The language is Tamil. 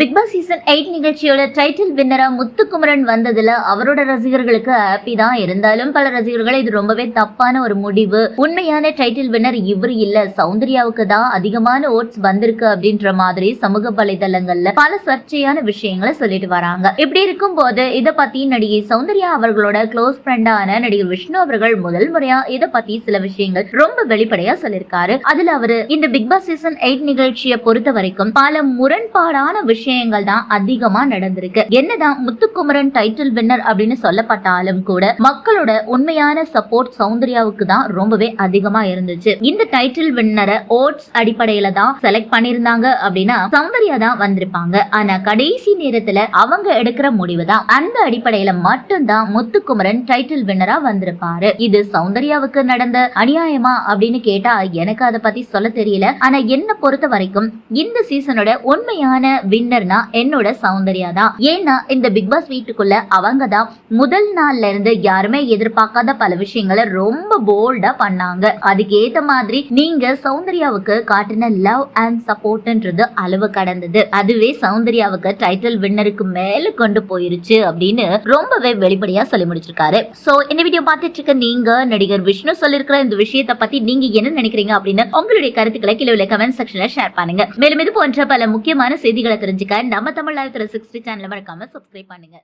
பிக் பாஸ் சீசன் எயிட் நிகழ்ச்சியோட டைட்டில் வின்னரா முத்துக்குமரன் வந்ததுல அவரோட ரசிகர்களுக்கு ஹாப்பி தான். இருந்தாலும் பல ரசிகர்கள் இது ரொம்பவே தப்பான ஒரு முடிவு. உண்மையான டைட்டில் வின்னர் இவர் இல்ல. சௌந்தர்யாவுக்கு தான் அதிகமான ஓட்ஸ் வந்திருக்கு அப்படின்ற மாதிரி சமூக வலைதளங்கள்ல பல சர்ச்சையான விஷயங்களை சொல்லிட்டு வராங்க. இப்படி இருக்கும் போது இதை பத்தி நடிகை சௌந்தர்யா அவர்களோட க்ளோஸ் ஃப்ரெண்டான நடிகர் விஷ்ணு அவர்கள் முதல் முறையா இதை பத்தி சில விஷயங்கள் ரொம்ப வெளிப்படையா சொல்லியிருக்காரு. அதுல அவரு இந்த பிக் பாஸ் சீசன் எயிட் நிகழ்ச்சியை பொறுத்த வரைக்கும் பல முரண்பாடான விஷயங்கள் தான் அதிகமா நடந்திருக்கு. என்னதான் முத்துக்குமரன் டைட்டில் வின்னர் அப்படின்னு சொல்லப்பட்டாலும் கூட மக்களோட உண்மையான சப்போர்ட் சௌந்தர்யாவுக்கு தான் ரொம்பவே அதிகமா இருந்துச்சு. இந்த டைட்டில் வின்னரை ஓட்ஸ் அடிப்படையில தான் செலக்ட் பண்ணிருந்தாங்க அப்படின்னா சௌந்தர்யா தான் வந்திருப்பாங்க. ஆனா கடைசி நேரத்துல அவங்க எடுக்கிற முடிவு தான். அந்த அடிப்படையில மட்டும்தான் முத்துக்குமரன் டைட்டில் வின்னரா வந்திருப்பாரு. இது சௌந்தர்யாவுக்கு நடந்த அநியாயமா அப்படின்னு கேட்டா எனக்கு அதை பத்தி சொல்ல தெரியல. ஆனா என்ன பொறுத்த வரைக்கும் இந்த சீசனோட உண்மையான வின்னர் வின்னர்னா என்னோட சௌந்தர்யா தான் ஏன்னா இந்த பிக் பாஸ் வீட்டுக்குள்ள அவங்க தான் முதல் நாள்ல இருந்து யாருமே எதிர்பார்க்காத பல விஷயங்களை ரொம்ப போல்டா பண்ணாங்க. அதுக்கு ஏத்த மாதிரி நீங்க சௌந்தர்யாவுக்கு காட்டின லவ் அண்ட் சப்போர்ட்ன்றது அளவு கடந்தது. அதுவே சௌந்தர்யாவுக்கு டைட்டில் வின்னருக்கு மேல கொண்டு போயிருச்சு அப்படின்னு ரொம்பவே வெளிப்படையா சொல்லி முடிச்சிருக்காரு. சோ இந்த வீடியோ பார்த்துட்டு இருக்க நீங்க நடிகர் விஷ்ணு சொல்லிருக்கிற இந்த விஷயத்தை பத்தி நீங்க என்ன நினைக்கிறீங்க அப்படின்னு உங்களுடைய கருத்துக்களை கீழே உள்ள கமெண்ட் செக்ஷன்ல ஷேர் பண்ணுங்க. மேலும் இது போன்ற பல முக்கியமான செய்திகளை தெரிஞ்சுக்க. நம்ம தமிழ் லைவ் த்ரீ சிக்ஸ்டி சேனலை மறக்காம சப்ஸ்கிரைப் பண்ணுங்க.